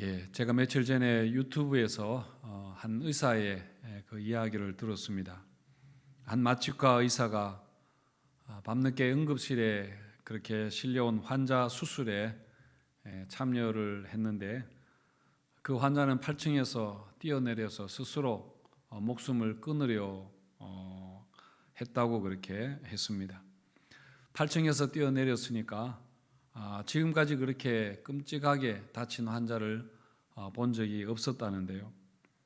예, 제가 며칠 전에 유튜브에서 어, 한 의사의 예, 그 이야기를 들었습니다. 한 마취과 의사가 아, 밤늦게 응급실에 그렇게 실려온 환자 수술에 예, 참여를 했는데 그 환자는 8층에서 뛰어내려서 스스로 어, 목숨을 끊으려 어, 했다고 그렇게 했습니다. 8층에서 뛰어내렸으니까 아, 지금까지 그렇게 끔찍하게 다친 환자를 어, 본 적이 없었다는데요.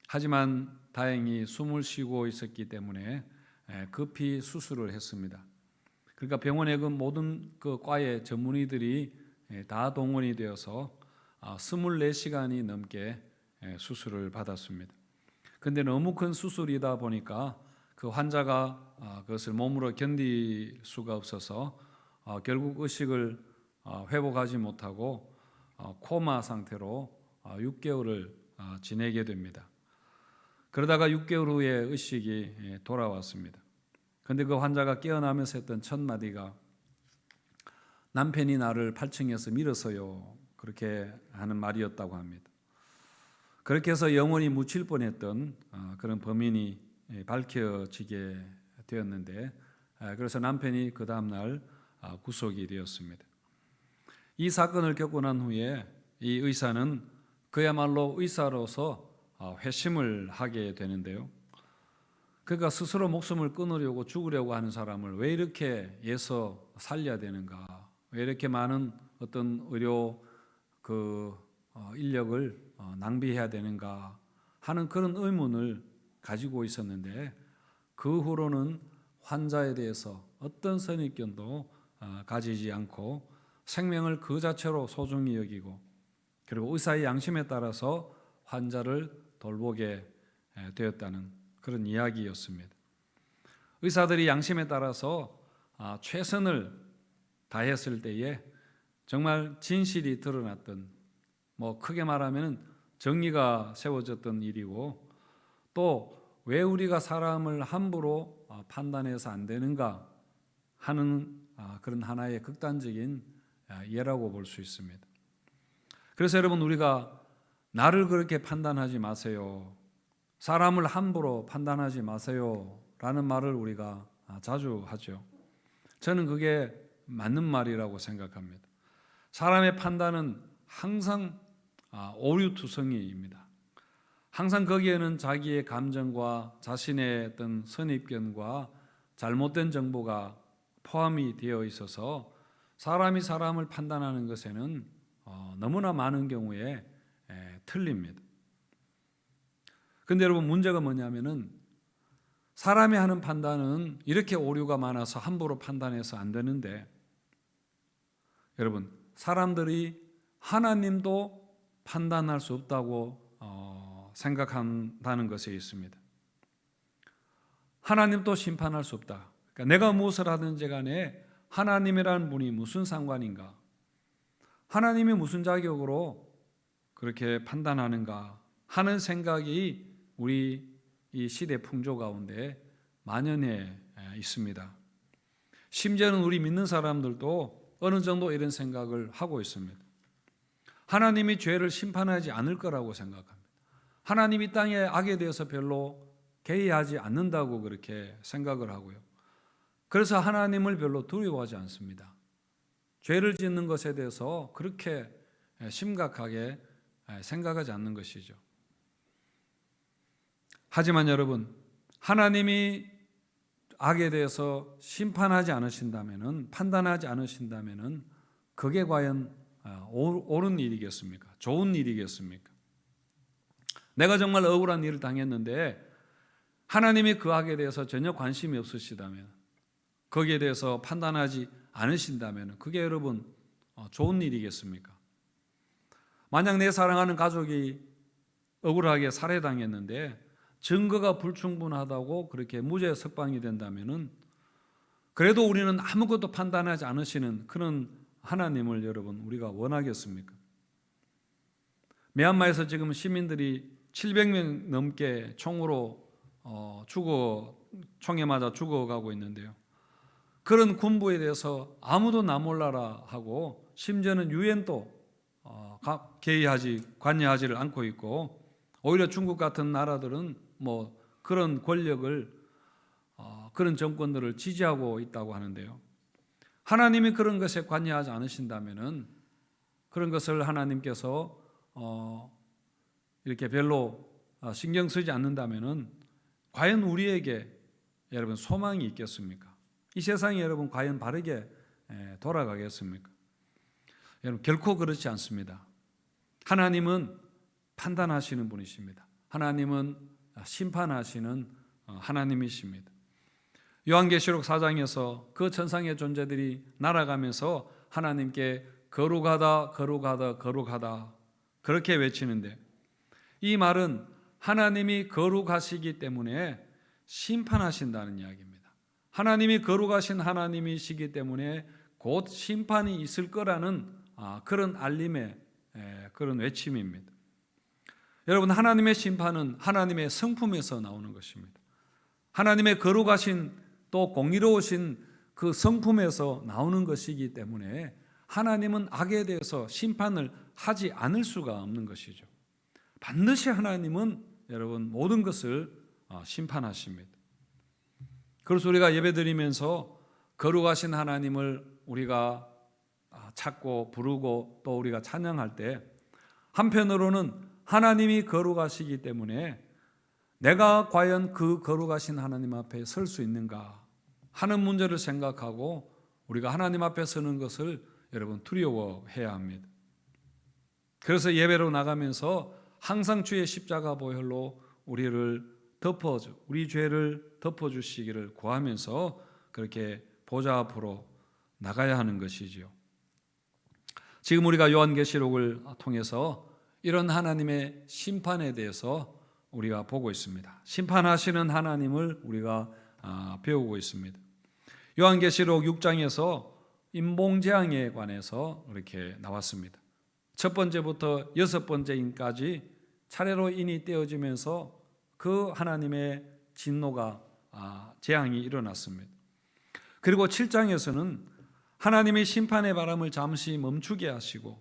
하지만 다행히 숨을 쉬고 있었기 때문에 에, 급히 수술을 했습니다. 그러니까 병원의 그 모든 그 과의 전문의들이 에, 다 동원이 되어서 아, 24시간이 넘게 에, 수술을 받았습니다. 근데 너무 큰 수술이다 보니까 그 환자가 아, 그것을 몸으로 견딜 수가 없어서 어, 결국 의식을 어, 회복하지 못하고 어, 코마 상태로 어, 6개월을 어, 지내게 됩니다. 그러다가 6개월 후에 의식이 예, 돌아왔습니다. 근데 그 환자가 깨어나면서 했던 첫 마디가 남편이 나를 8층에서 밀어서요. 그렇게 하는 말이었다고 합니다. 그렇게 해서 영원히 묻힐 뻔했던 어, 그런 범인이 예, 밝혀지게 되었는데 아, 그래서 남편이 그 다음 날 아, 구속이 되었습니다. 이 사건을 겪고 난 후에 이 의사는 그야말로 의사로서 어, 회심을 하게 되는데요. 그러니까 스스로 목숨을 끊으려고 죽으려고 하는 사람을 왜 이렇게 예서 살려야 되는가? 왜 이렇게 많은 어떤 의료 그 어, 인력을 어, 낭비해야 되는가 하는 그런 의문을 가지고 있었는데 그 후로는 환자에 대해서 어떤 선입견도 어, 가지지 않고 생명을 그 자체로 소중히 여기고 그리고 의사의 양심에 따라서 환자를 돌보게 에, 되었다는 그런 이야기였습니다. 의사들이 양심에 따라서 아, 최선을 다했을 때에 정말 진실이 드러났던 뭐 크게 말하면 정의가 세워졌던 일이고 또 왜 우리가 사람을 함부로 아, 판단해서 안 되는가 하는 아, 그런 하나의 극단적인 아, 예라고 볼 수 있습니다. 그래서 여러분 우리가 나를 그렇게 판단하지 마세요. 사람을 함부로 판단하지 마세요 라는 말을 우리가 아, 자주 하죠. 저는 그게 맞는 말이라고 생각합니다. 사람의 판단은 항상 아, 오류투성이입니다. 항상 거기에는 자기의 감정과 자신의 어떤 선입견과 잘못된 정보가 포함이 되어 있어서 사람이 사람을 판단하는 것에는 어, 너무나 많은 경우에 에, 틀립니다. 근데 여러분 문제가 뭐냐면은 사람이 하는 판단은 이렇게 오류가 많아서 함부로 판단해서 안 되는데 여러분 사람들이 하나님도 판단할 수 없다고 어, 생각한다는 것에 있습니다. 하나님도 심판할 수 없다. 그러니까 내가 무엇을 하든지 간에 하나님이라는 분이 무슨 상관인가? 하나님이 무슨 자격으로 그렇게 판단하는가 하는 생각이 우리 이 시대 풍조 가운데 만연해 있습니다. 심지어는 우리 믿는 사람들도 어느 정도 이런 생각을 하고 있습니다. 하나님이 죄를 심판하지 않을 거라고 생각합니다. 하나님이 땅의 악에 대해서 별로 개의하지 않는다고 그렇게 생각을 하고요. 그래서 하나님을 별로 두려워하지 않습니다. 죄를 짓는 것에 대해서 그렇게 심각하게 생각하지 않는 것이죠. 하지만 여러분, 하나님이 악에 대해서 심판하지 않으신다면은 판단하지 않으신다면은 그게 과연 아, 옳은 일이겠습니까? 좋은 일이겠습니까? 내가 정말 억울한 일을 당했는데 하나님이 그 악에 대해서 전혀 관심이 없으시다면 거기에 대해서 판단하지 않으신다면 그게 여러분 어, 좋은 일이겠습니까? 만약 내 사랑하는 가족이 억울하게 살해당했는데 증거가 불충분하다고 그렇게 무죄 석방이 된다면은 그래도 우리는 아무것도 판단하지 않으시는 그런 하나님을 여러분 우리가 원하겠습니까? 미얀마에서 지금 시민들이 700명 넘게 총으로 어, 죽어 총에 맞아 죽어가고 있는데요. 그런 군부에 대해서 아무도 나 몰라라 하고 심지어는 유엔도 어, 가- 개의하지 관여하지를 않고 있고 오히려 중국 같은 나라들은 뭐 그런 권력을 어, 그런 정권들을 지지하고 있다고 하는데요. 하나님이 그런 것에 관여하지 않으신다면은 그런 것을 하나님께서 어, 이렇게 별로 어, 신경 쓰지 않는다면은 과연 우리에게 여러분 소망이 있겠습니까? 이 세상이 여러분 과연 바르게 에, 돌아가겠습니까? 여러분 결코 그렇지 않습니다. 하나님은 판단하시는 분이십니다. 하나님은 심판하시는 어, 하나님이십니다. 요한계시록 4장에서 그 천상의 존재들이 날아가면서 하나님께 거룩하다 거룩하다 거룩하다 그렇게 외치는데 이 말은 하나님이 거룩하시기 때문에 심판하신다는 이야기입니다. 하나님이 거룩하신 하나님이시기 때문에 곧 심판이 있을 거라는 아, 그런 알림의 에, 그런 외침입니다. 여러분 하나님의 심판은 하나님의 성품에서 나오는 것입니다. 하나님의 거룩하신 또 공의로우신 그 성품에서 나오는 것이기 때문에 하나님은 악에 대해서 심판을 하지 않을 수가 없는 것이죠. 반드시 하나님은 여러분 모든 것을 어, 심판하십니다. 그래서 우리가 예배드리면서 거룩하신 하나님을 우리가 아, 찾고 부르고 또 우리가 찬양할 때 한편으로는 하나님이 거룩하시기 때문에 내가 과연 그 거룩하신 하나님 앞에 설 수 있는가 하는 문제를 생각하고 우리가 하나님 앞에 서는 것을 여러분 두려워해야 합니다. 그래서 예배로 나가면서 항상 주의 십자가 보혈로 우리를 덮어주 우리 죄를 덮어 주시기를 구하면서 그렇게 보좌 앞으로 나가야 하는 것이지요. 지금 우리가 요한계시록을 통해서 이런 하나님의 심판에 대해서 우리가 보고 있습니다. 심판하시는 하나님을 우리가 아, 배우고 있습니다. 요한계시록 6장에서 인봉재앙에 관해서 이렇게 나왔습니다. 첫 번째부터 여섯 번째 인까지 차례로 인이 떼어지면서 그 하나님의 진노가 아, 재앙이 일어났습니다. 그리고 7장에서는 하나님의 심판의 바람을 잠시 멈추게 하시고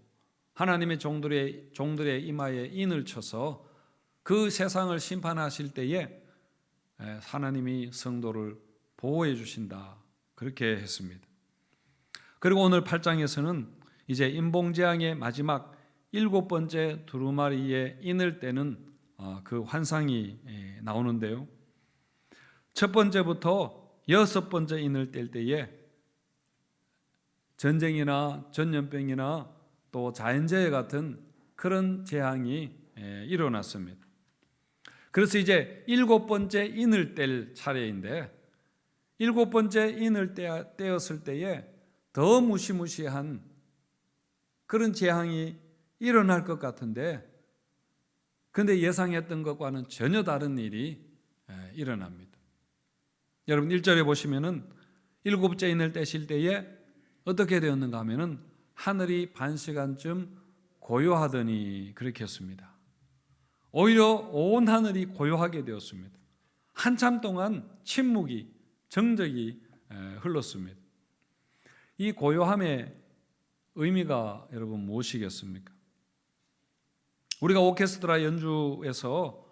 하나님의 종들의 종들의 이마에 인을 쳐서 그 세상을 심판하실 때에 에, 하나님이 성도를 보호해 주신다. 그렇게 했습니다. 그리고 오늘 8장에서는 이제 인봉재앙의 마지막 일곱 번째 두루마리에 인을 어, 그 환상이 에, 나오는데요. 첫 번째부터 여섯 번째 인을 뗄 때에 전쟁이나 전염병이나 또 자연재해 같은 그런 재앙이 에, 일어났습니다. 그래서 이제 일곱 번째 인을 뗄 차례인데 일곱 번째 인을 떼- 떼었을 때에 더 무시무시한 그런 재앙이 일어날 것 같은데 근데 예상했던 것과는 전혀 다른 일이 에, 일어납니다. 여러분 1절에 보시면은 일곱째 인을 떼실 때에 어떻게 되었는가 하면은 하늘이 반 시간쯤 고요하더니 그렇게 했습니다. 오히려 온 하늘이 고요하게 되었습니다. 한참 동안 침묵이 정적이 에, 흘렀습니다. 이 고요함의 의미가 여러분 무엇이겠습니까? 우리가 오케스트라 연주에서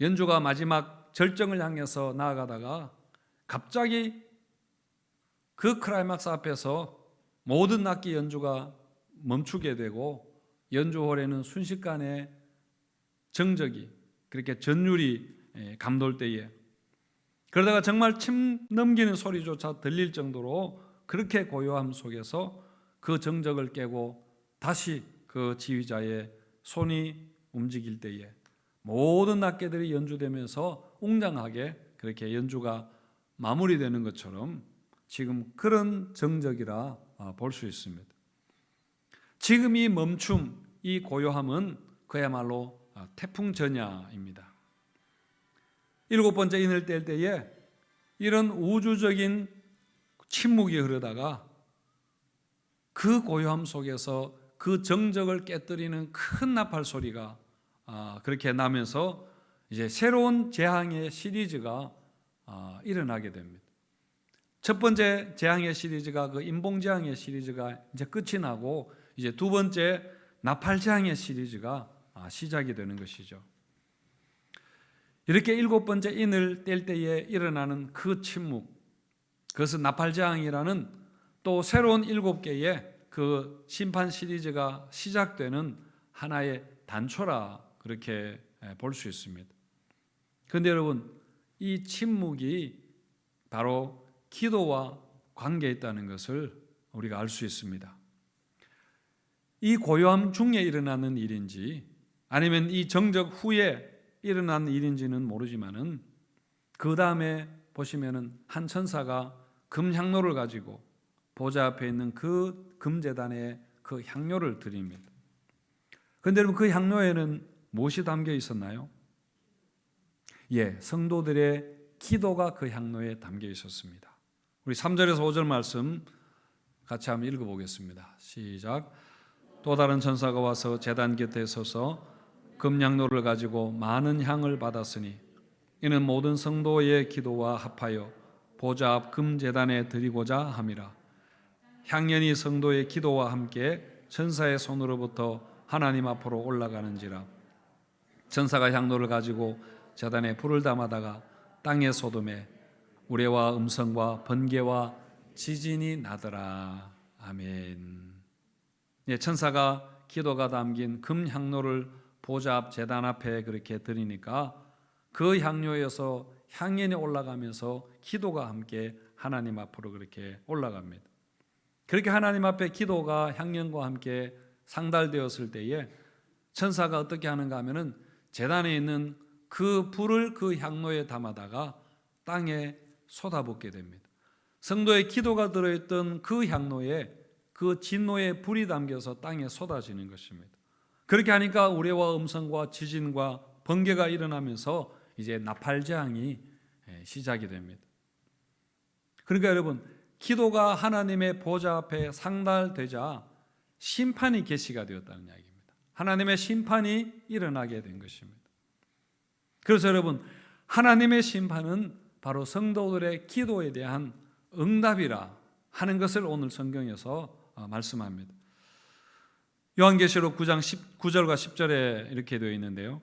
연주가 마지막 절정을 향해서 나아가다가 갑자기 그 클라이막스 앞에서 모든 악기 연주가 멈추게 되고 연주홀에는 순식간에 정적이 그렇게 전율이 에, 감돌 때에. 그러다가 정말 침 넘기는 소리조차 들릴 정도로 그렇게 고요함 속에서 그 정적을 깨고 다시 그 지휘자의 손이 움직일 때에 모든 악기들이 연주되면서 웅장하게 그렇게 연주가 마무리되는 것처럼 지금 그런 정적이라 아, 볼수 있습니다. 지금 이 멈춤, 이 고요함은 그야말로 아, 태풍 전야입니다. 일곱 번째 인을 뗄 때에 이런 우주적인 침묵이 흐르다가 그 고요함 속에서 그 정적을 깨뜨리는 큰 나팔 소리가 아, 그렇게 나면서 이제 새로운 재앙의 시리즈가 아, 일어나게 됩니다. 첫 번째 재앙의 시리즈가 그 인봉 재앙의 시리즈가 이제 끝이 나고 이제 두 번째 나팔장의 시리즈가 아, 시작이 되는 것이죠. 이렇게 일곱 번째 인을 뗄 때에 일어나는 그 침묵, 그것은 나팔장이라는 또 새로운 일곱 개의 그 심판 시리즈가 시작되는 하나의 단초라 그렇게 볼 수 있습니다. 그런데 여러분, 이 침묵이 바로 기도와 관계 있다는 것을 우리가 알 수 있습니다. 이 고요함 중에 일어나는 일인지 아니면 이 정적 후에 일어난 일인지는 모르지만은 그 다음에 보시면은 한 천사가 금 향로를 가지고 보좌 앞에 있는 그 금재단에 그 향료를 드립니다. 그런데 여러분 그 향료에는 무엇이 담겨 있었나요? 예, 성도들의 기도가 그 향로에 담겨 있었습니다. 우리 3절에서 5절 말씀 같이 한번 읽어 보겠습니다. 시작. 또 다른 천사가 와서 제단 곁에 서서 금양로를 가지고 많은 향을 받았으니 이는 모든 성도의 기도와 합하여 보좌 앞 금제단에 드리고자 함이라. 향연이 성도의 기도와 함께 천사의 손으로부터 하나님 앞으로 올라가는지라. 천사가 향로를 가지고 제단에 불을 담아다가 땅의 소돔에 우레와 음성과 번개와 지진이 나더라. 아멘. 예, 천사가 기도가 담긴 금 향로를 보좌 앞 제단 앞에 그렇게 드리니까 그 향료에서 향연이 올라가면서 기도가 함께 하나님 앞으로 그렇게 올라갑니다. 그렇게 하나님 앞에 기도가 향연과 함께 상달되었을 때에 천사가 어떻게 하는가 하면은 제단에 있는 그 불을 그 향로에 담아다가 땅에 쏟아붓게 됩니다. 성도의 기도가 들어있던 그 향로에 그 진노의 불이 담겨서 땅에 쏟아지는 것입니다. 그렇게 하니까 우레와 음성과 지진과 번개가 일어나면서 이제 나팔장이 시작이 됩니다. 그러니까 여러분 기도가 하나님의 보좌 앞에 상달되자 심판이 계시가 되었다는 이야기입니다. 하나님의 심판이 일어나게 된 것입니다. 그래서 여러분 하나님의 심판은 바로 성도들의 기도에 대한 응답이라 하는 것을 오늘 성경에서 어, 말씀합니다. 요한계시록 9장 19절과 10절에 이렇게 되어 있는데요.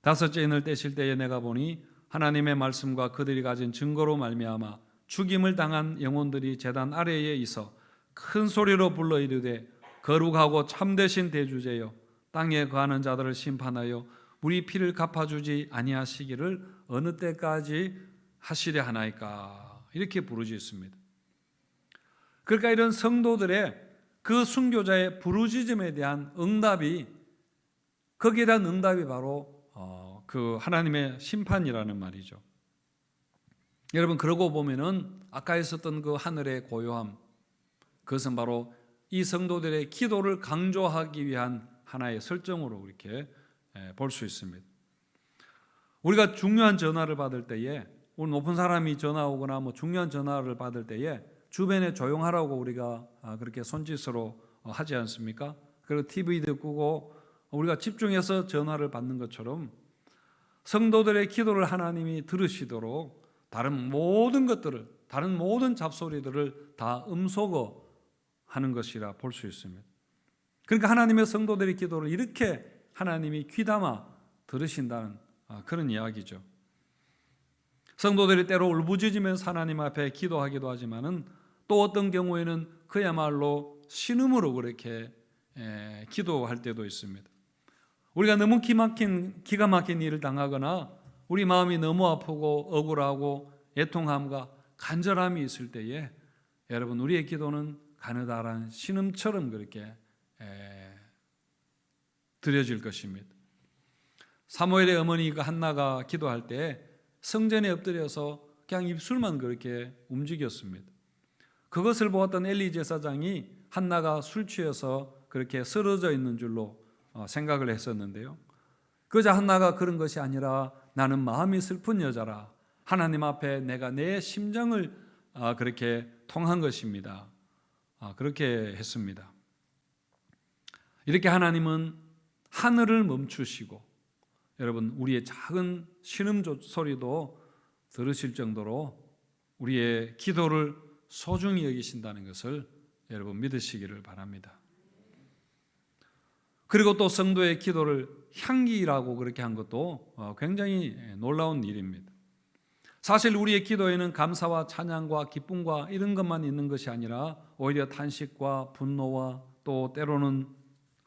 다섯째 인을 떼실 때에 내가 보니 하나님의 말씀과 그들이 가진 증거로 말미암아 죽임을 당한 영혼들이 제단 아래에 있어 큰 소리로 불러 이르되 거룩하고 참되신 대주제여 땅에 거하는 자들을 심판하여 우리 피를 갚아주지 아니하시기를 어느 때까지 하시려 하나이까 이렇게 부르짖습니다. 그러니까 이런 성도들의 그 순교자의 부르짖음에 대한 응답이 거기에 대한 응답이 바로 어, 그 하나님의 심판이라는 말이죠. 여러분 그러고 보면은 아까 있었던 그 하늘의 고요함 그것은 바로 이 성도들의 기도를 강조하기 위한 하나의 설정으로 이렇게 볼 수 있습니다. 우리가 중요한 전화를 받을 때에 우리 높은 사람이 전화 오거나 뭐 중요한 전화를 받을 때에 주변에 조용하라고 우리가 아, 그렇게 손짓으로 어, 하지 않습니까? 그리고 TV도 끄고 우리가 집중해서 전화를 받는 것처럼 성도들의 기도를 하나님이 들으시도록 다른 모든 것들을 다른 모든 잡소리들을 다 음소거 하는 것이라 볼 수 있습니다. 그러니까 하나님의 성도들의 기도를 이렇게 하나님이 귀담아 들으신다는 아, 그런 이야기죠. 성도들이 때로 울부짖으면서 하나님 앞에 기도하기도 하지만은 또 어떤 경우에는 그야말로 신음으로 그렇게 기도할 때도 있습니다. 우리가 너무 기막힌 기가 막힌 일을 당하거나 우리 마음이 너무 아프고 억울하고 애통함과 간절함이 있을 때에 여러분 우리의 기도는 가느다란 신음처럼 그렇게 드려질 것입니다. 사무엘의 어머니가 한나가 기도할 때 성전에 엎드려서 그냥 입술만 그렇게 움직였습니다. 그것을 보았던 엘리 제사장이 한나가 술 취해서 그렇게 쓰러져 있는 줄로 어, 생각을 했었는데요. 그저 한나가 그런 것이 아니라 나는 마음이 슬픈 여자라 하나님 앞에 내가 내 심정을 아, 그렇게 통한 것입니다. 아, 그렇게 했습니다. 이렇게 하나님은 하늘을 멈추시고 여러분 우리의 작은 신음 소리도 들으실 정도로 우리의 기도를 소중히 여기신다는 것을 여러분 믿으시기를 바랍니다. 그리고 또 성도의 기도를 향기라고 그렇게 한 것도 어, 굉장히 놀라운 일입니다. 사실 우리의 기도에는 감사와 찬양과 기쁨과 이런 것만 있는 것이 아니라 오히려 탄식과 분노와 또 때로는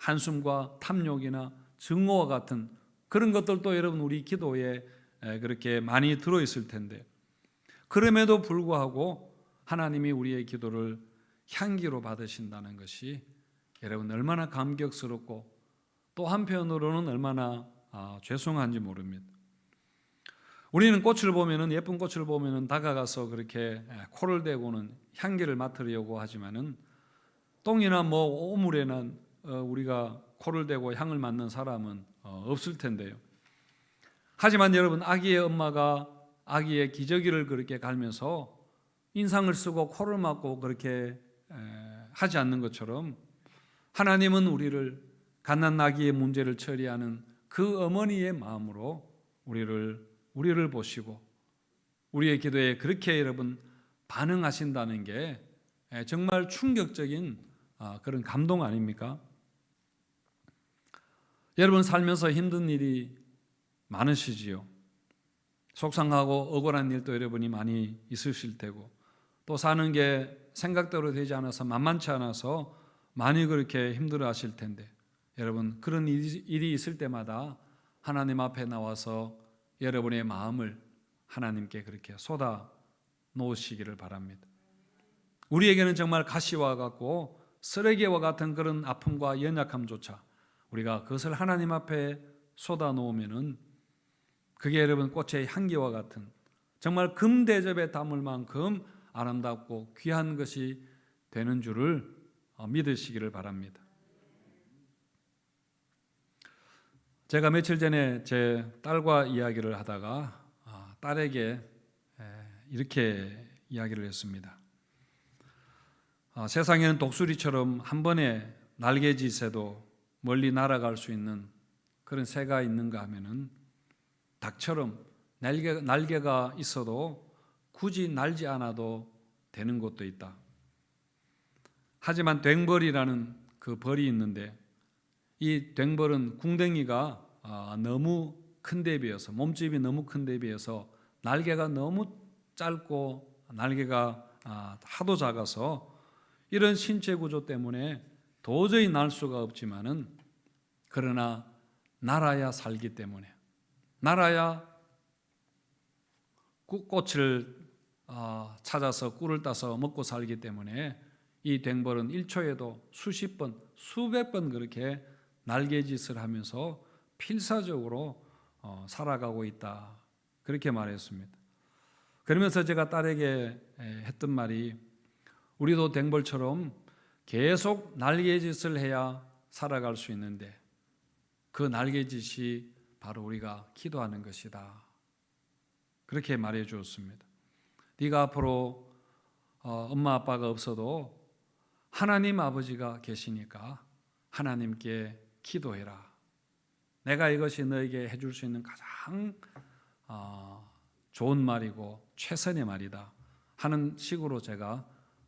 한숨과 탐욕이나 증오와 같은 그런 것들도 여러분 우리 기도에 에, 그렇게 많이 들어 있을 텐데 그럼에도 불구하고 하나님이 우리의 기도를 향기로 받으신다는 것이 여러분 얼마나 감격스럽고 또 한편으로는 얼마나 아, 죄송한지 모릅니다. 우리는 꽃을 보면은 예쁜 꽃을 보면은 다가가서 그렇게 에, 코를 대고는 향기를 맡으려고 하지만은 똥이나 뭐 오물에는 어, 우리가 코를 대고 향을 맡는 사람은 어, 없을 텐데요. 하지만 여러분 아기의 엄마가 아기의 기저귀를 그렇게 갈면서 인상을 쓰고 코를 막고 그렇게 에, 하지 않는 것처럼 하나님은 우리를 갓난 아기의 문제를 처리하는 그 어머니의 마음으로 우리를 우리를 보시고 우리의 기도에 그렇게 여러분 반응하신다는 게 에, 정말 충격적인 아, 그런 감동 아닙니까? 여러분 살면서 힘든 일이 많으시지요. 속상하고 억울한 일도 여러분이 많이 있으실 테고 또 사는 게 생각대로 되지 않아서 만만치 않아서 많이 그렇게 힘들어 하실 텐데 여러분 그런 일이 있을 때마다 하나님 앞에 나와서 여러분의 마음을 하나님께 그렇게 쏟아 놓으시기를 바랍니다. 우리에게는 정말 가시와 같고 쓰레기와 같은 그런 아픔과 연약함조차 우리가 그것을 하나님 앞에 쏟아 놓으면은 그게 여러분 꽃의 향기와 같은 정말 금 대접에 담을 만큼 아름답고 귀한 것이 되는 줄을 어, 믿으시기를 바랍니다. 제가 며칠 전에 제 딸과 이야기를 하다가 아, 딸에게 이렇게 이야기를 했습니다. 아, 세상에는 독수리처럼 한 번에 날개짓에도 멀리 날아갈 수 있는 그런 새가 있는가 하면은 닭처럼 날개, 날개가 있어도 굳이 날지 않아도 되는 곳도 있다. 하지만 댕벌이라는 그 벌이 있는데 이 댕벌은 궁뎅이가 아, 너무 큰 데 비해서 몸집이 너무 큰 데 비해서 날개가 너무 짧고 날개가 아, 하도 작아서 이런 신체 구조 때문에 도저히 날 수가 없지만은 그러나 날아야 살기 때문에 날아야 꽃을 아, 찾아서 꿀을 따서 먹고 살기 때문에 이 댕벌은 1초에도 수십 번, 수백 번 그렇게 날개짓을 하면서 필사적으로 어, 살아가고 있다. 그렇게 말했습니다. 그러면서 제가 딸에게 했던 말이 우리도 댕벌처럼 계속 날개짓을 해야 살아갈 수 있는데 그 날개짓이 바로 우리가 기도하는 것이다. 그렇게 말해 주었습니다. 네가 앞으로 어, 엄마 아빠가 없어도 하나님 아버지가 계시니까 하나님께 기도해라. 내가 이것이 너에게 해줄 수 있는 가장 어, 좋은 말이고 최선의 말이다 하는 식으로 제가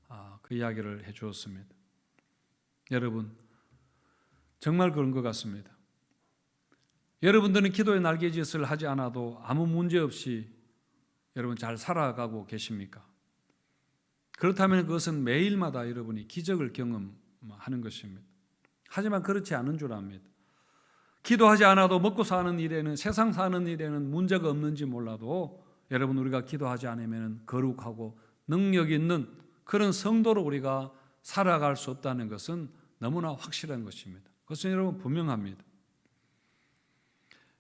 어, 그 이야기를 해 주었습니다. 여러분 정말 그런 것 같습니다. 여러분들은 기도의 날개짓을 하지 않아도 아무 문제 없이 여러분 잘 살아가고 계십니까? 그렇다면 그것은 매일마다 여러분이 기적을 경험하는 것입니다. 하지만 그렇지 않은 줄 압니다. 기도하지 않아도 먹고 사는 일에는 세상 사는 일에는 문제가 없는지 몰라도 여러분 우리가 기도하지 않으면 거룩하고 능력 있는 그런 성도로 우리가 살아갈 수 없다는 것은 너무나 확실한 것입니다. 그것은 여러분 분명합니다.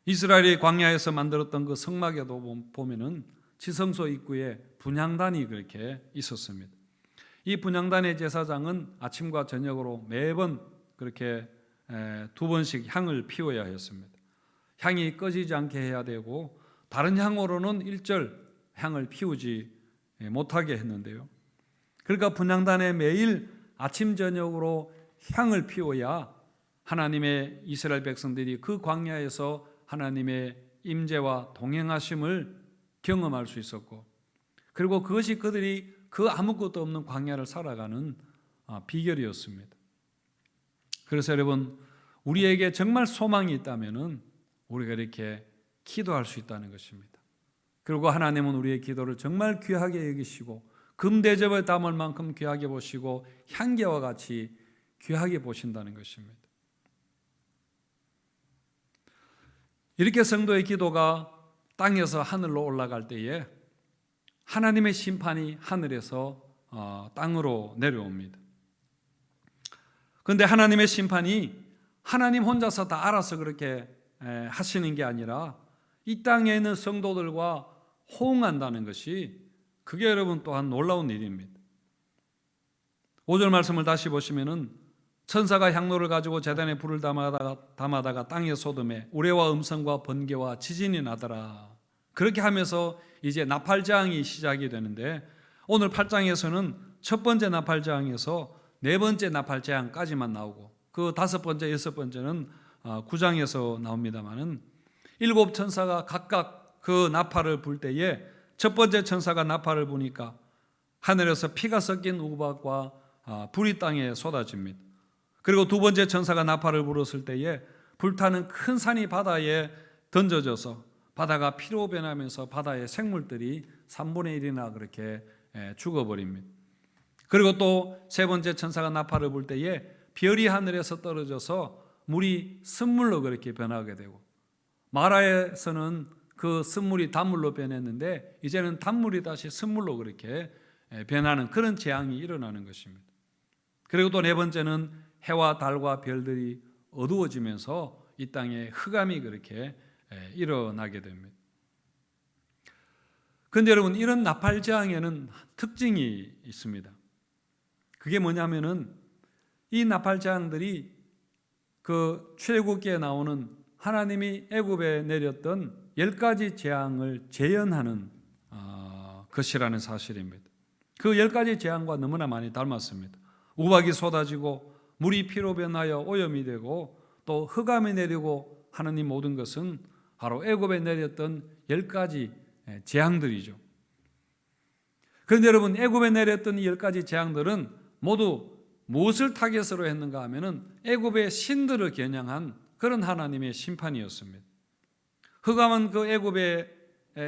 이스라엘이 광야에서 만들었던 그 성막에도 보면은 지성소 입구에 분향단이 그렇게 있었습니다. 이 분향단의 제사장은 아침과 저녁으로 매번 그렇게 두 번씩 향을 피워야 했습니다. 향이 꺼지지 않게 해야 되고 다른 향으로는 일절 향을 피우지 못하게 했는데요. 그러니까 분향단에 매일 아침 저녁으로 향을 피워야 하나님의 이스라엘 백성들이 그 광야에서 하나님의 임재와 동행하심을 경험할 수 있었고 그리고 그것이 그들이 그 아무것도 없는 광야를 살아가는 아, 비결이었습니다. 그래서 여러분 우리에게 정말 소망이 있다면은 우리가 이렇게 기도할 수 있다는 것입니다. 그리고 하나님은 우리의 기도를 정말 귀하게 여기시고 금대접에 담을 만큼 귀하게 보시고 향기와 같이 귀하게 보신다는 것입니다. 이렇게 성도의 기도가 땅에서 하늘로 올라갈 때에 하나님의 심판이 하늘에서 어, 땅으로 내려옵니다. 그런데 하나님의 심판이 하나님 혼자서 다 알아서 그렇게 에, 하시는 게 아니라 이 땅에 있는 성도들과 호응한다는 것이 그게 여러분 또한 놀라운 일입니다. 5절 말씀을 다시 보시면은 천사가 향로를 가지고 재단에 불을 담아다가, 담아다가 땅의 소돔에 우레와 음성과 번개와 지진이 나더라. 그렇게 하면서 이제 나팔장이 시작이 되는데 오늘 8장에서는 첫 번째 나팔장에서 네 번째 나팔장까지만 나오고 그 다섯 번째, 여섯 번째는 9장에서 나옵니다만은 일곱 천사가 각각 그 나팔을 불 때에 첫 번째 천사가 나팔을 부니까 하늘에서 피가 섞인 우박과 아, 불이 땅에 쏟아집니다. 그리고 두 번째 천사가 나팔을 불었을 때에 불타는 큰 산이 바다에 던져져서 바다가 피로 변하면서 바다의 생물들이 3분의 1이나 그렇게 예, 죽어버립니다. 그리고 또 세 번째 천사가 나팔을 불 때에 별이 하늘에서 떨어져서 물이 쓴물로 그렇게 변하게 되고 마라에서는 그 쓴물이 단물로 변했는데 이제는 단물이 다시 쓴물로 그렇게 예, 변하는 그런 재앙이 일어나는 것입니다. 그리고 또 네 번째는 해와 달과 별들이 어두워지면서 이 땅에 흑암이 그렇게 예, 일어나게 됩니다. 그런데 여러분 이런 나팔장에는 특징이 있습니다. 그게 뭐냐면은 이 나팔장들이 그 출애굽기에 나오는 하나님이 애굽에 내렸던 열 가지 재앙을 재현하는 어, 것이라는 사실입니다. 그 열 가지 재앙과 너무나 많이 닮았습니다. 우박이 쏟아지고 물이 피로 변하여 오염이 되고 또 흑암이 내리고 하는 이 모든 것은 바로 애굽에 내렸던 열 가지 재앙들이죠. 그런데 여러분 애굽에 내렸던 이 열 가지 재앙들은 모두 무엇을 타겟으로 했는가 하면은 애굽의 신들을 겨냥한 그런 하나님의 심판이었습니다. 흑암은 그 애굽의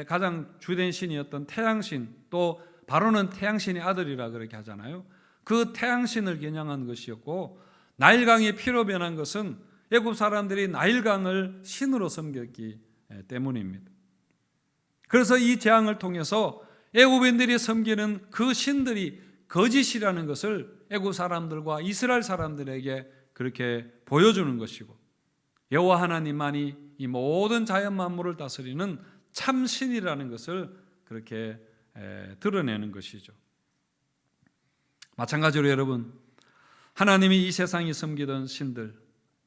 가장 주된 신이었던 태양신 또 바로는 태양신의 아들이라 그렇게 하잖아요. 그 태양신을 겨냥한 것이었고 나일강이 피로 변한 것은 애굽 사람들이 나일강을 신으로 섬겼기 때문입니다. 그래서 이 재앙을 통해서 애굽인들이 섬기는 그 신들이 거짓이라는 것을 애굽 사람들과 이스라엘 사람들에게 그렇게 보여주는 것이고 여호와 하나님만이 이 모든 자연 만물을 다스리는 참신이라는 것을 그렇게 드러내는 것이죠. 마찬가지로 여러분 하나님이 이 세상이 섬기던 신들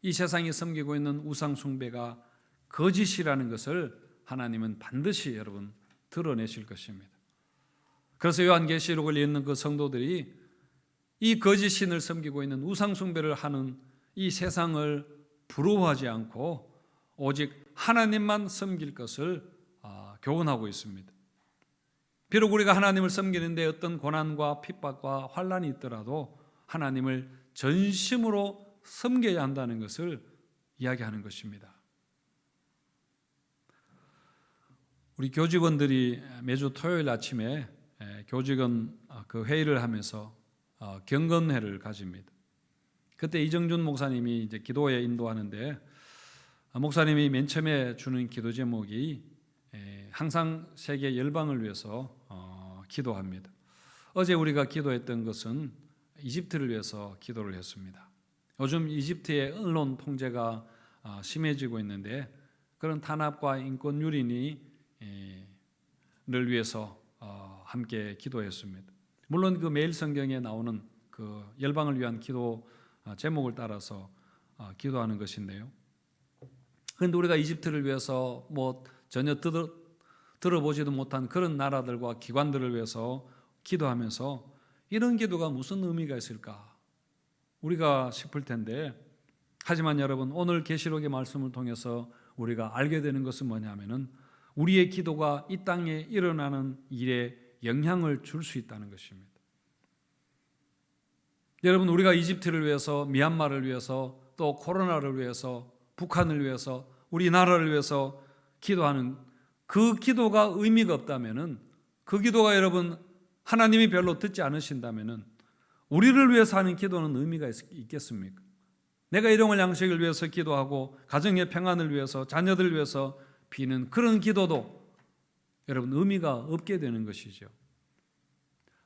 이 세상이 섬기고 있는 우상 숭배가 거짓이라는 것을 하나님은 반드시 여러분 드러내실 것입니다. 그래서 요한계시록을 읽는 그 성도들이 이 거짓 신을 섬기고 있는 우상 숭배를 하는 이 세상을 부러워하지 않고 오직 하나님만 섬길 것을 아, 교훈하고 있습니다. 비록 우리가 하나님을 섬기는데 어떤 고난과 핍박과 환란이 있더라도 하나님을 전심으로 섬겨야 한다는 것을 이야기하는 것입니다. 우리 교직원들이 매주 토요일 아침에 교직원 아, 그 회의를 하면서 어, 경건회를 가집니다. 그때 이정준 목사님이 이제 기도에 인도하는데 아, 목사님이 맨 처음에 주는 기도 제목이 항상 세계 열방을 위해서 어, 기도합니다. 어제 우리가 기도했던 것은 이집트를 위해서 기도를 했습니다. 요즘 이집트의 언론 통제가 아, 심해지고 있는데 그런 탄압과 인권 유린이 를 위해서 어, 함께 기도했습니다. 물론 그 매일 성경에 나오는 그 열방을 위한 기도 어, 제목을 따라서 어, 기도하는 것인데요. 그런데 우리가 이집트를 위해서 뭐 전혀 들어, 들어보지도 못한 그런 나라들과 기관들을 위해서 기도하면서 이런 기도가 무슨 의미가 있을까? 우리가 싶을 텐데 하지만 여러분 오늘 계시록의 말씀을 통해서 우리가 알게 되는 것은 뭐냐면은 우리의 기도가 이 땅에 일어나는 일에 영향을 줄 수 있다는 것입니다. 여러분 우리가 이집트를 위해서 미얀마를 위해서 또 코로나를 위해서 북한을 위해서 우리나라를 위해서 기도하는 그 기도가 의미가 없다면은 그 기도가 여러분 하나님이 별로 듣지 않으신다면은 우리를 위해서 하는 기도는 의미가 있- 있겠습니까? 내가 일용할 양식을 위해서 기도하고 가정의 평안을 위해서 자녀들 위해서 비는 그런 기도도 여러분 의미가 없게 되는 것이죠.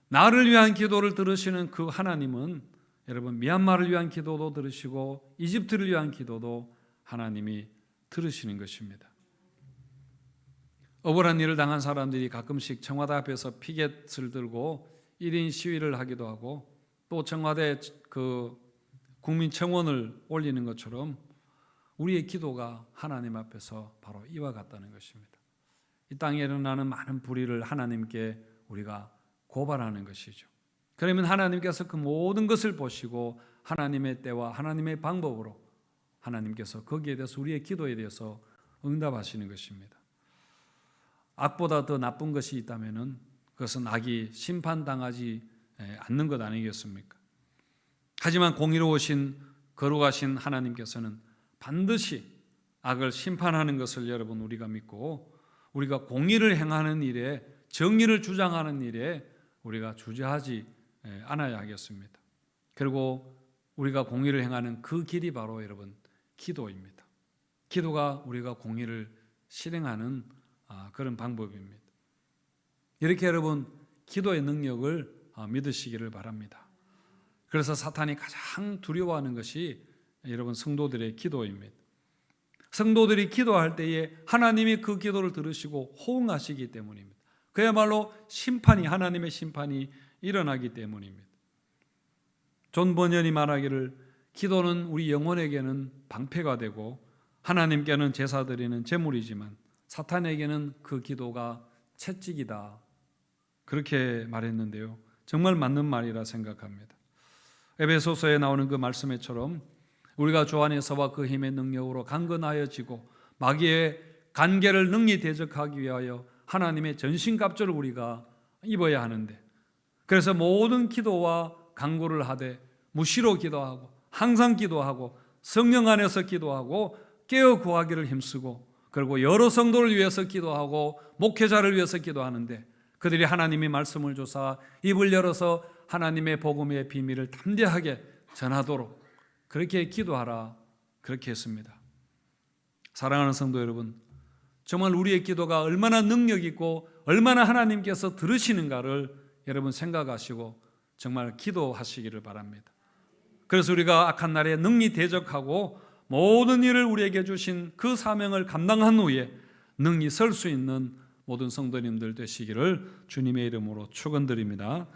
나를 위한 기도를 들으시는 그 하나님은 여러분 미얀마를 위한 기도도 들으시고 이집트를 위한 기도도 하나님이 들으시는 것입니다. 억울한 일을 당한 사람들이 가끔씩 청와대 앞에서 피켓을 들고 1인 시위를 하기도 하고 또 청와대 그 국민청원을 올리는 것처럼 우리의 기도가 하나님 앞에서 바로 이와 같다는 것입니다. 이 땅에 일어나는 많은 불의를 하나님께 우리가 고발하는 것이죠. 그러면 하나님께서 그 모든 것을 보시고 하나님의 때와 하나님의 방법으로 하나님께서 거기에 대해서 우리의 기도에 대해서 응답하시는 것입니다. 악보다 더 나쁜 것이 있다면은 그것은 악이 심판당하지 않는 것 아니겠습니까? 하지만 공의로우신 거룩하신 하나님께서는 반드시 악을 심판하는 것을 여러분 우리가 믿고 우리가 공의를 행하는 일에 정의를 주장하는 일에 우리가 주저하지 않아야 하겠습니다. 그리고 우리가 공의를 행하는 그 길이 바로 여러분 기도입니다. 기도가 우리가 공의를 실행하는 아, 그런 방법입니다. 이렇게 여러분 기도의 능력을 아, 믿으시기를 바랍니다. 그래서 사탄이 가장 두려워하는 것이 여러분 성도들의 기도입니다. 성도들이 기도할 때에 하나님이 그 기도를 들으시고 호응하시기 때문입니다. 그야말로 심판이 하나님의 심판이 일어나기 때문입니다. 존 번연이 말하기를 기도는 우리 영혼에게는 방패가 되고 하나님께는 제사 드리는 제물이지만 사탄에게는 그 기도가 채찍이다. 그렇게 말했는데요. 정말 맞는 말이라 생각합니다. 에베소서에 나오는 그 말씀에처럼 우리가 주 안에서와 그 힘의 능력으로 강건하여지고 마귀의 간계를 능히 대적하기 위하여 하나님의 전신갑주를 우리가 입어야 하는데 그래서 모든 기도와 강구를 하되 무시로 기도하고 항상 기도하고 성령 안에서 기도하고 깨어 구하기를 힘쓰고 그리고 여러 성도를 위해서 기도하고 목회자를 위해서 기도하는데 그들이 하나님의 말씀을 조사 입을 열어서 하나님의 복음의 비밀을 담대하게 전하도록 그렇게 기도하라 그렇게 했습니다. 사랑하는 성도 여러분, 정말 우리의 기도가 얼마나 능력 있고 얼마나 하나님께서 들으시는가를 여러분 생각하시고 정말 기도하시기를 바랍니다. 그래서 우리가 악한 날에 능히 대적하고 모든 일을 우리에게 주신 그 사명을 감당한 후에 능히 설 수 있는 모든 성도님들 되시기를 주님의 이름으로 축원드립니다.